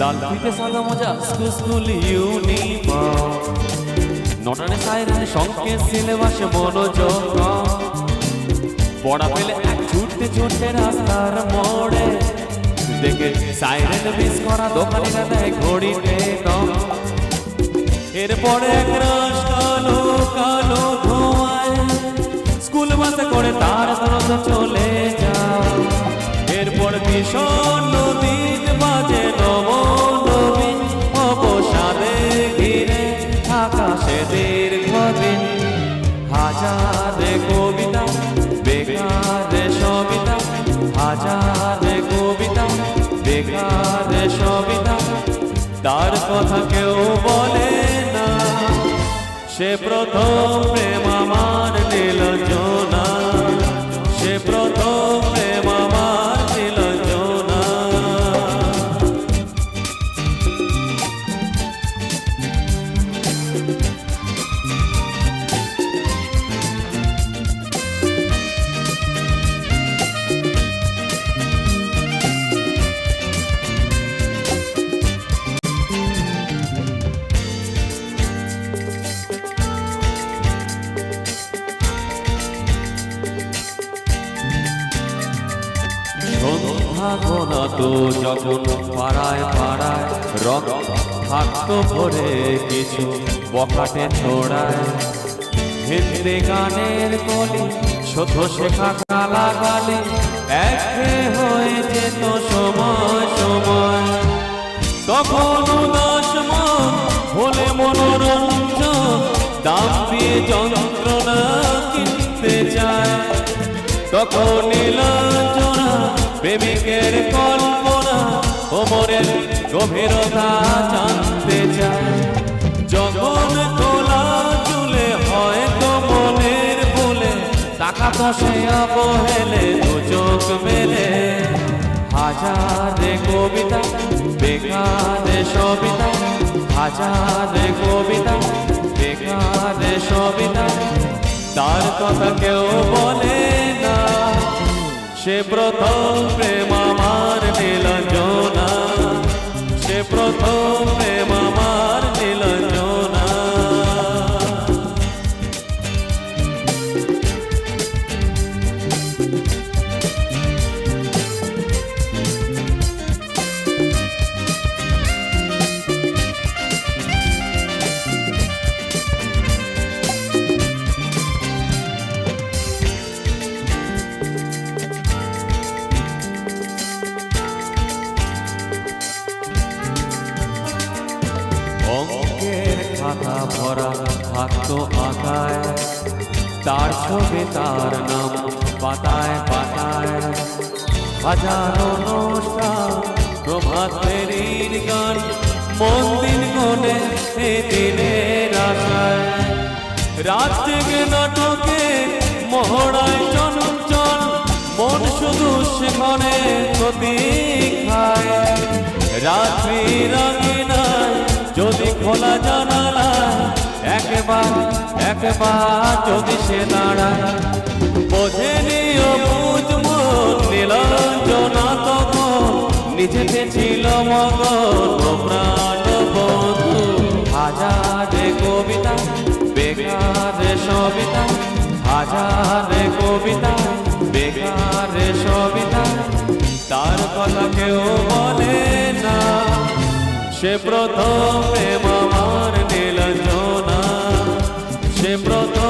লাল ফিতে সাদা মজা স্কুল স্কুল ইউনিফর্ম। নটানে সাইরেন সংকেত সিলেবাসে মনোযোগ পড়া পেলে এক ছুটতে ছুটতে রাস্তার মোড়ে। দেখে সাইরেন মিস করা দোকানিরা দেয় ঘড়িতে দম। এরপরে এক রাস কালো কালো ধোঁয়ায়। স্কুল বাসে করে তার চলে যাও। এরপর ভীষণ কেউ বলে না। সে প্রথম প্রেম আমার নীল জোনা সে প্রথম সন্ধ্যা তো যখন পাড়ায় পাড়ায় রক থাকতো ভরে কিছু বখাটে ছোড়ায়। হিন্দি গানের কলি শত শেখা কালা গালি একে হয়ে যেত সময় সময়। তখন উদাস মন হলে মনোরঞ্জন দাম দিয়ে যন্ত্রণা কিনতে চায়। তখন নীলাঞ্জনা প্রেমিকের কল্পনা কোমরের গভীরতা জানতে চায় যখন তোলা চুলে হয়তো মনের ভুলে টাকা দশে অবহেলে চোখ মেলে। হাজারে কবিতা, বেকারে সবিতা, হাজারে কবিতা, বেকারে সবিতা। তার কথা কেউ বলে সে প্রথম প্রেম আমার নীলঞ্জনা সে প্রথম খাতা ভরা থাকতো আঁকায়। তার ছবি, তার নাম পাতায় পাতায়। হাজারো গান মন্দির গনে দিনের আশায়। রাত নাটকে মহড়ায় চঞ্চল মন শুধু সেখানে প্রতীক খায়। রাত্রি যদি খোলা জানালায় একবার একবার যদি সে দাঁড়ায় বোঝেনি ও বুঝব নীলাঞ্জনা তখন। নিজেতে ছিল মগন প্রাণ বন্ধু। হাজারে কবিতা, বেকারে সবিতা। হাজারে কবিতা, বেকারে সবিতা। তার কথা কেউ বলে না। সে প্রথম প্রেম।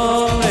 corazón.